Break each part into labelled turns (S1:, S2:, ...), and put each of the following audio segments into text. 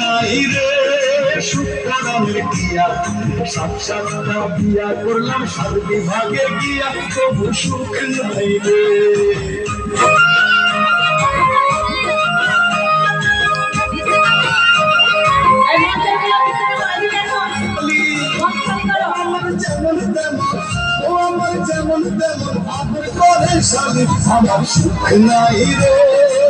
S1: নাই রে। সুতরামের দিয়া সাত সাতটা বিয়া করলাম সাত বিভাগে গিয়া তবু সুখ নাই রে। আমার যেমন তেমন আদর করে শালি আমার সুখ নাই রে।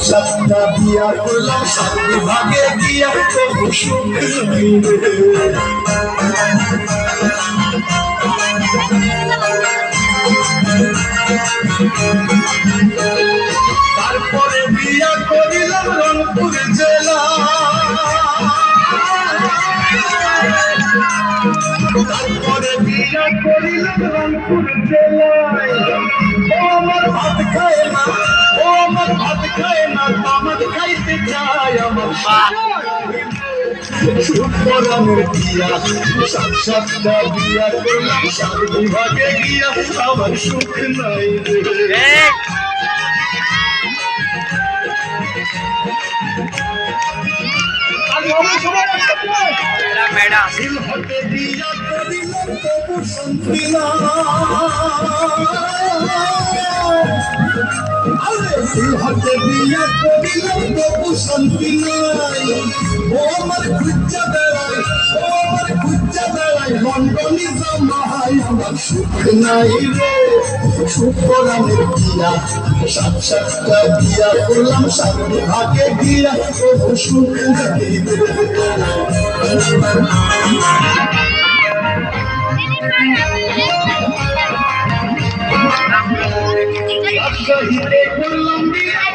S1: সাতটা বিয়া করলাম সাত বিভাগে গিয়া তবু সুখ নাই রে বিয়া করিলাম রংপুর জেলায়। ও আমার ভাত খায় না, ও আমার ভাত খায় না আমার খাইতে চায় আমার গিয়া আমার সুখ নাই সিলহটে বিয়া করিলাম তবু শান্তি নাই ও আমার খুঁজা বেড়ায় ও আমার খুঁজা বেড়ায় লন্ডনি জামাই আমার সুখ নাই বিয়া সাত সাতটা বিয়া করলাম সাত ভাগে নাই বিয়া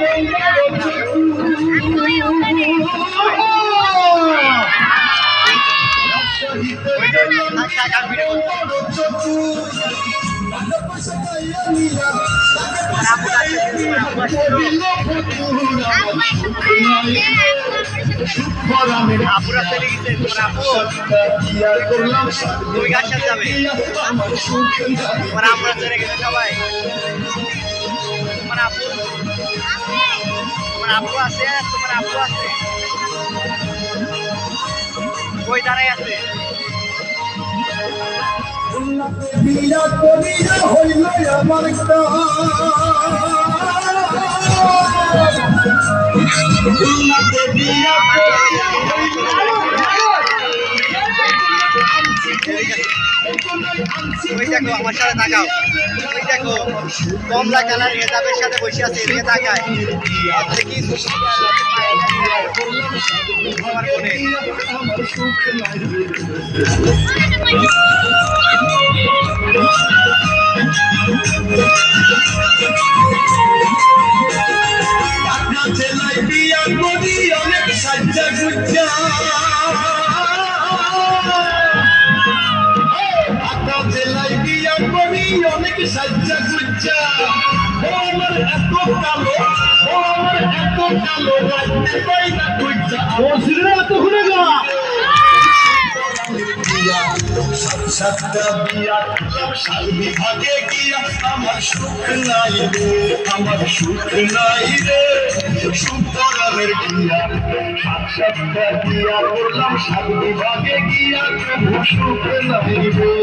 S1: বঙ্গবন্ধু
S2: আপুরা চলে গেছে তোমার আপু তুমি কার সাথে গেছে সবাই তোমার আপু আপু আছে তোমার আপু আছে কই দাঁড়াই আছে।
S1: বিয়া করিয়া হইল আমার
S2: ওই দেখো, আমার সাথে তাকাও। ওই দেখো, কমলা কালার হেজাবের সাথে বসে আছে, এদিকে তাকায়। দেখি আমার ফোনে
S1: অনেক সাজ্জা গুজ্জা ও আমার এত কালো ও আমার এত কালো রাখতে পাই না গুজ্জা ও সিরে এত ঘুরে গা সাতটা বিয়া সাত বিভাগে গিয়া আমার সুখ নাই রে, আমার সুখ নাই রে। সুখ নাই রে।